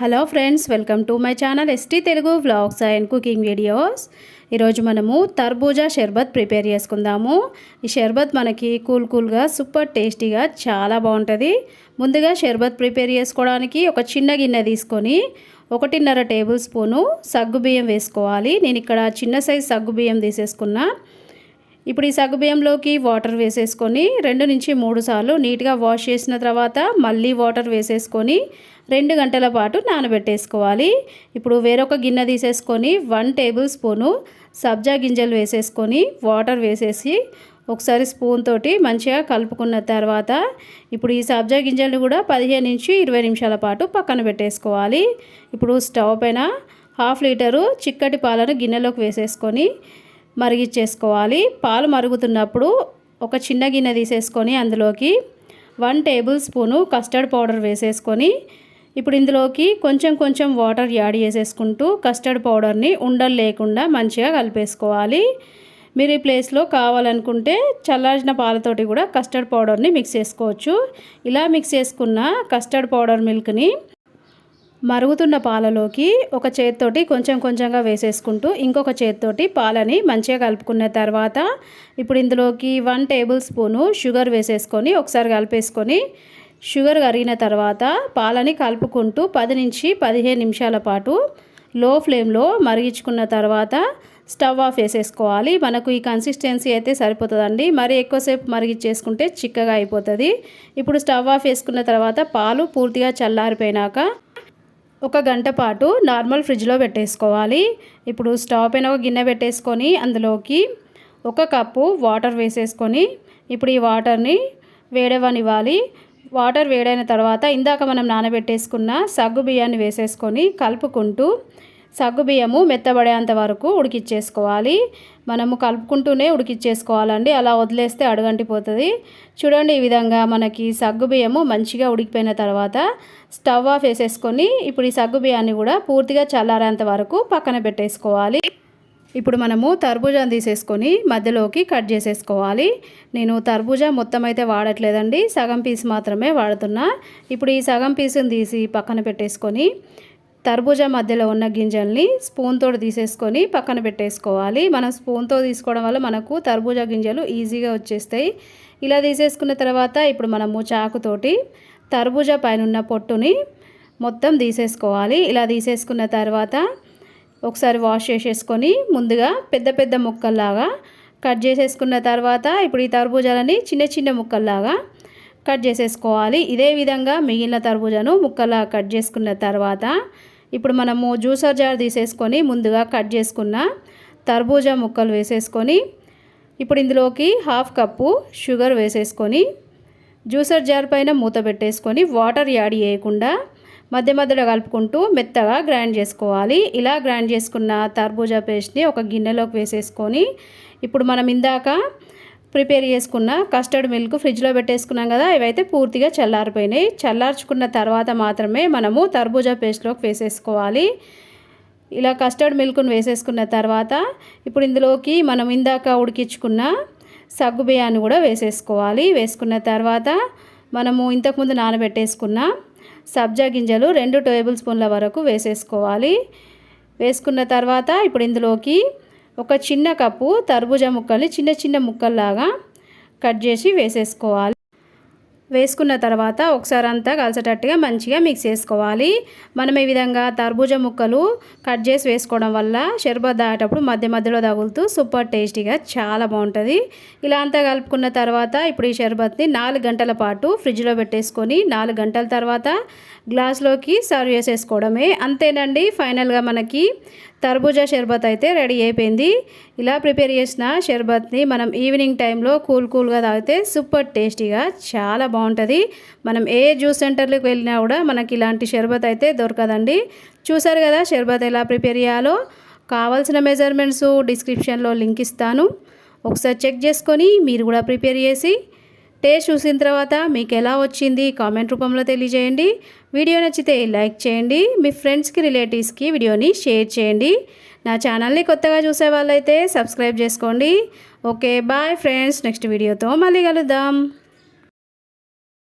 Hello friends welcome to my channel ST Telugu vlogs and cooking videos ఈరోజు మనము తర్బూజా షర్బత్ prepare చేసుకుందాము. ఈ షర్బత్ మనకి కూల్ కూల్గా సూపర్ టేస్టీగా చాలా బాగుంటుంది. ముందుగా షర్బత్ ప్రిపేర్ చేసుకోవడానికి ఒక చిన్న గిన్నె తీసుకొని ఒకటిన్నర టేబుల్ స్పూను సగ్గుబియ్యం వేసుకోవాలి. నేను ఇక్కడ చిన్న సైజు సగ్గుబియ్యం తీసేసుకున్నా. ఇప్పుడు ఈ సగ్గుబియ్యంలోకి వాటర్ వేసేసుకొని రెండు నుంచి మూడు సార్లు నీట్గా వాష్ చేసిన తర్వాత మళ్ళీ వాటర్ వేసేసుకొని రెండు గంటల పాటు నానబెట్టేసుకోవాలి. ఇప్పుడు వేరొక గిన్నె తీసేసుకొని వన్ టేబుల్ స్పూను సబ్జా గింజలు వేసేసుకొని వాటర్ వేసేసి ఒకసారి స్పూన్ తోటి మంచిగా కలుపుకున్న తర్వాత ఇప్పుడు ఈ సబ్జా గింజలను కూడా పదిహేను నుంచి ఇరవై నిమిషాల పాటు పక్కన పెట్టేసుకోవాలి. ఇప్పుడు స్టవ్ పైన హాఫ్ లీటరు చిక్కటి పాలను గిన్నెలోకి వేసేసుకొని మరిగిచ్చేసుకోవాలి. పాలు మరుగుతున్నప్పుడు ఒక చిన్న గిన్నె తీసేసుకొని అందులోకి one table spoon custard powder వేసేసుకొని ఇప్పుడు ఇందులోకి కొంచెం కొంచెం వాటర్ యాడ్ చేసేసుకుంటూ కస్టర్డ్ పౌడర్ని ఉండలు లేకుండా మంచిగా కలిపేసుకోవాలి. మీరు ఈ ప్లేస్లో కావాలనుకుంటే చల్లార్చిన పాలతోటి కూడా కస్టర్డ్ పౌడర్ని మిక్స్ చేసుకోవచ్చు. ఇలా మిక్స్ చేసుకున్న కస్టర్డ్ పౌడర్ మిల్క్ని మరుగుతున్న పాలలోకి ఒక చేత్తోటి కొంచెం కొంచెంగా వేసేసుకుంటూ ఇంకొక చేత్తోటి పాలని మంచిగా కలుపుకున్న తర్వాత ఇప్పుడు ఇందులోకి వన్ టేబుల్ స్పూను షుగర్ వేసేసుకొని ఒకసారి కలిపేసుకొని షుగర్ కరిగిన తర్వాత పాలని కలుపుకుంటూ పది నుంచి పదిహేను నిమిషాల పాటు లో ఫ్లేమ్లో మరిగించుకున్న తర్వాత స్టవ్ ఆఫ్ వేసేసుకోవాలి. మనకు ఈ కన్సిస్టెన్సీ అయితే సరిపోతుందండి. మరి ఎక్కువసేపు మరిగించేసుకుంటే చిక్కగా అయిపోతుంది. ఇప్పుడు స్టవ్ ఆఫ్ వేసుకున్న తర్వాత పాలు పూర్తిగా చల్లారిపోయినాక ఒక గంట పాటు నార్మల్ ఫ్రిడ్జ్లో పెట్టేసుకోవాలి. ఇప్పుడు స్టవ్ పైన ఒక గిన్నె పెట్టేసుకొని అందులోకి ఒక కప్పు వాటర్ వేసేసుకొని ఇప్పుడు ఈ వాటర్ని వేడవనివ్వాలి. వాటర్ వేడైన తర్వాత ఇందాక మనం నానబెట్టేసుకున్న సగ్గు బియ్యాన్ని వేసేసుకొని కలుపుకుంటూ సగ్గుబియ్యము మెత్తబడేంత వరకు ఉడికిచ్చేసుకోవాలి. మనము కలుపుకుంటూనే ఉడికిచ్చేసుకోవాలండి. అలా వదిలేస్తే అడుగంటిపోతుంది. చూడండి ఈ విధంగా మనకి సగ్గుబియ్యము మంచిగా ఉడికిపోయిన తర్వాత స్టవ్ ఆఫ్ వేసేసుకొని ఇప్పుడు ఈ సగ్గుబియ్యాన్ని కూడా పూర్తిగా చల్లారేంత వరకు పక్కన పెట్టేసుకోవాలి. ఇప్పుడు మనము తర్బూజాను తీసేసుకొని మధ్యలోకి కట్ చేసేసుకోవాలి. నేను తర్బూజా మొత్తం అయితే వాడట్లేదండి. సగం పీస్ మాత్రమే వాడుతున్నా. ఇప్పుడు ఈ సగం పీసుని తీసి పక్కన పెట్టేసుకొని తర్బూజా మధ్యలో ఉన్న గింజల్ని స్పూన్తో తీసేసుకొని పక్కన పెట్టేసుకోవాలి. మనం స్పూన్తో తీసుకోవడం వల్ల మనకు తర్బూజా గింజలు ఈజీగా వచ్చేస్తాయి. ఇలా తీసేసుకున్న తర్వాత ఇప్పుడు మనము చాకుతోటి తర్బూజా పైన ఉన్న పొట్టుని మొత్తం తీసేసుకోవాలి. ఇలా తీసేసుకున్న తర్వాత ఒకసారి వాష్ చేసేసుకొని ముందుగా పెద్ద పెద్ద ముక్కల్లాగా కట్ చేసేసుకున్న తర్వాత ఇప్పుడు ఈ తర్బూజాలని చిన్న చిన్న ముక్కల్లాగా కట్ చేసేసుకోవాలి. ఇదే విధంగా మిగిలిన తర్బూజాను ముక్కలా కట్ చేసుకున్న తర్వాత ఇప్పుడు మనము జ్యూసర్ జార్ తీసేసుకొని ముందుగా కట్ చేసుకున్న తర్బూజా ముక్కలు వేసేసుకొని ఇప్పుడు ఇందులోకి హాఫ్ కప్పు షుగర్ వేసేసుకొని జ్యూసర్ జార్ పైన మూత పెట్టేసుకొని వాటర్ యాడ్ చేయకుండా మధ్య మధ్యలో కలుపుకుంటూ మెత్తగా గ్రైండ్ చేసుకోవాలి. ఇలా గ్రైండ్ చేసుకున్న తర్బూజా పేస్ట్ని ఒక గిన్నెలోకి వేసేసుకొని ఇప్పుడు మనం ఇందాక ప్రిపేర్ చేసుకున్న కస్టర్డ్ మిల్క్ ఫ్రిడ్జ్లో పెట్టేసుకున్నాం కదా ఇవైతే పూర్తిగా చల్లారిపోయినాయి. చల్లార్చుకున్న తర్వాత మాత్రమే మనము తర్బూజా పేస్ట్లోకి వేసేసుకోవాలి. ఇలా కస్టర్డ్ మిల్క్ను వేసేసుకున్న తర్వాత ఇప్పుడు ఇందులోకి మనం ఇందాక ఉడికించుకున్న సగ్గు బియ్యాన్ని కూడా వేసేసుకోవాలి. వేసుకున్న తర్వాత మనము ఇంతకుముందు నానబెట్టేసుకున్న సబ్జా గింజలు రెండు టేబుల్ స్పూన్ల వరకు వేసేసుకోవాలి. వేసుకున్న తర్వాత ఇప్పుడు ఇందులోకి ఒక చిన్న కప్పు తర్బూజా ముక్కల్ని చిన్న చిన్న ముక్కల్లాగా కట్ చేసి వేసేసుకోవాలి. వేసుకున్న తర్వాత ఒకసారి అంతా కలిసేటట్టుగా మంచిగా మిక్స్ చేసుకోవాలి. మనం ఈ విధంగా తర్బూజ ముక్కలు కట్ చేసి వేసుకోవడం వల్ల షర్బత్ దాటప్పుడు మధ్య మధ్యలో తగులుతూ సూపర్ టేస్టీగా చాలా బాగుంటుంది. ఇలా అంతా కలుపుకున్న తర్వాత ఇప్పుడు ఈ షర్బత్ని నాలుగు గంటల పాటు ఫ్రిడ్జ్లో పెట్టేసుకొని నాలుగు గంటల తర్వాత గ్లాస్లోకి సర్వ్ చేసేసుకోవడమే. అంతేనండి ఫైనల్గా మనకి తర్బూజా షర్బత్ అయితే రెడీ అయిపోయింది. ఇలా ప్రిపేర్ చేసిన షర్బత్ని మనం ఈవినింగ్ టైంలో కూల్ కూల్గా తాగితే సూపర్ టేస్టీగా చాలా బాగుంటుంది. మనం ఏ జ్యూస్ సెంటర్లకు వెళ్ళినా కూడా మనకి ఇలాంటి షర్బత్ అయితే దొరకదండి. చూసారు కదా షర్బత్ ఎలా ప్రిపేర్ చేయాలో? కావాల్సిన మెజర్మెంట్స్ డిస్క్రిప్షన్లో లింక్ ఇస్తాను. ఒకసారి చెక్ చేసుకొని మీరు కూడా ప్రిపేర్ చేసి టేస్ట్ చూసిన తర్వాత మీకు ఎలా వచ్చింది కామెంట్ రూపంలో తెలియజేయండి. వీడియో నచ్చితే లైక్ చేయండి. మీ ఫ్రెండ్స్కి రిలేటివ్స్కి వీడియోని షేర్ చేయండి. నా ఛానల్ని కొత్తగా చూసే వాళ్ళైతే సబ్స్క్రైబ్ చేసుకోండి. Okay bye friends. నెక్స్ట్ వీడియోతో మళ్ళీ కలుద్దాం.